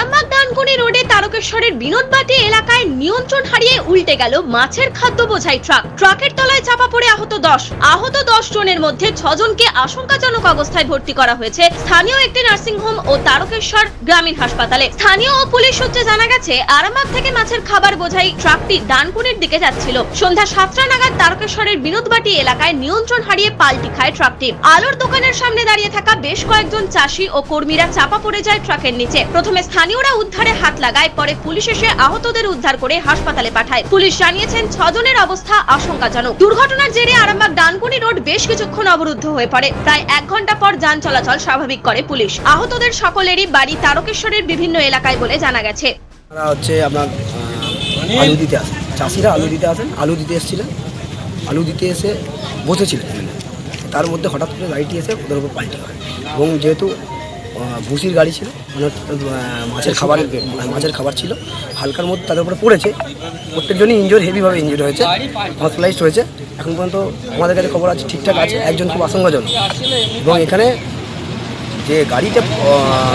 আরামবাগ ডানকুনি রোডে তারকেশ্বরের বিনোদবাটি এলাকায় নিয়ন্ত্রণ হারিয়ে উল্টে গেল মাছের খাদ্য বোঝাই ট্রাক। ট্রাকের তলায় চাপা পড়ে আহত দশ। আহত দশ জনের মধ্যে ছজনকে আশঙ্কাজনক অবস্থায় ভর্তি করা হয়েছে। স্থানীয় একটি নার্সিংহোম ও তারকেশ্বর গ্রামীণ হাসপাতালে। স্থানীয় ও পুলিশ সূত্রে জানা গেছে, আরামবাগ থেকে মাছের খাবার বোঝাই ট্রাকটি ডানকুনির দিকে যাচ্ছিল। সন্ধ্যা সাতটা নাগাদ তারকেশ্বরের বিনোদবাটি এলাকায় নিয়ন্ত্রণ হারিয়ে পাল্টি খায় ট্রাকটি। আলোর দোকানের সামনে দাঁড়িয়ে থাকা বেশ কয়েকজন চাষি ও কর্মীরা চাপা পড়ে যায় ট্রাকের নিচে। প্রথমে স্থানীয়রা উদ্ধারে হাত লাগায়, পরে পুলিশ এসে আহতদের উদ্ধার করে হাসপাতালে পাঠায়। পুলিশ জানিয়েছেন, ছজনের অবস্থা আশঙ্কাজনক। দুর্ঘটনার জেরে আরামবাগ ডানকুনি রোড বেশ কিছুক্ষণ অবরুদ্ধ হয়ে পড়ে। প্রায় এক ঘণ্টা পর যান চলাচল স্বাভাবিক করে পুলিশ। আহতদের সকলেরই বাড়ি তারকেশ্বরের বিভিন্ন এলাকায় বলে জানা গেছে। চাষিরা আলু দিতে আসেন, আলু দিতে এসেছিলেন। আলু দিতে এসে বসেছিলেন। তার মধ্যে হঠাৎ করে গাড়িটি এসে ওদের উপর পাল্টি হয়। এবং যেহেতু ভুসির গাড়ি ছিল মানে মাছের খাবার মাছের খাবার ছিল। হালকার মধ্যে তাদের উপরে পড়েছে। প্রত্যেকজনই ইনজোর হেভিভাবে ইনজোর হয়েছে হসপিটালাইজড হয়েছে। এখন পর্যন্ত আমাদের কাছে খবর আছে ঠিকঠাক আছে একজন খুব আশঙ্কাজনক। এবং এখানে যে গাড়িটা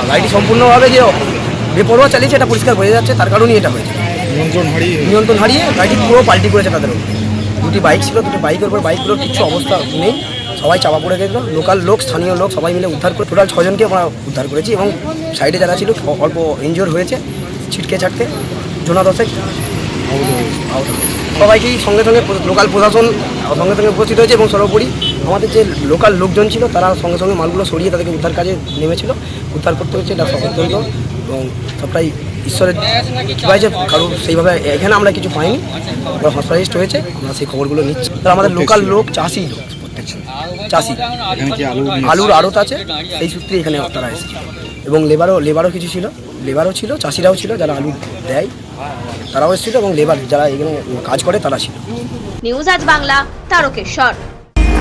গাড়িটি সম্পূর্ণভাবে যে বেপরোয়া চালিয়েছে এটা পরিষ্কার হয়ে যাচ্ছে তার কারণেই এটা হয়েছে। নিয়ন্ত্রণ হারিয়ে নিয়ন্ত্রণ হারিয়ে গাড়িটি পুরো পাল্টি করেছে তাদের উপর। দুটি বাইক ছিল দুটি বাইকের উপর বাইকগুলোর কিছু অবস্থা নেই। সবাই চাপা পড়ে গেছিল। লোকাল লোক স্থানীয় লোক সবাই মিলে উদ্ধার করে টোটাল ছজনকে আমরা উদ্ধার করেছি এবং সাইডে যারা ছিল অল্প ইনজোর হয়েছে ছিটকে ছাটকে। জোনা দশেক হয়েছে। সবাইকেই সঙ্গে সঙ্গে লোকাল প্রশাসন সঙ্গে সঙ্গে উপস্থিত হয়েছে এবং সর্বোপরি আমাদের যে লোকাল লোকজন ছিল তারা সঙ্গে সঙ্গে মালগুলো সরিয়ে তাদেরকে উদ্ধার কাজে নেমেছিল। উদ্ধার করতে হচ্ছে এটা সচেতন এবং সবটাই ঈশ্বরের হয়েছে কারও সেইভাবে এখানে আমরা কিছু পাইনি। ওরা হসপিটালিস্ট হয়েছে আমরা সেই খবরগুলো নিচ্ছি। তারা আমাদের লোকাল লোক চাষি চাষি। এখানে কি আলু আলুর আড়ত আছে এই সূত্রে এখানে তারা এসেছে এবং লেবারও লেবারও কিছু ছিল লেবারও ছিল চাষিরাও ছিল যারা আলু দেয় তারাও এসেছিল এবং লেবার যারা এখানে কাজ করে তারা ছিল। নিউজ আজ বাংলা তারকেশ্বর।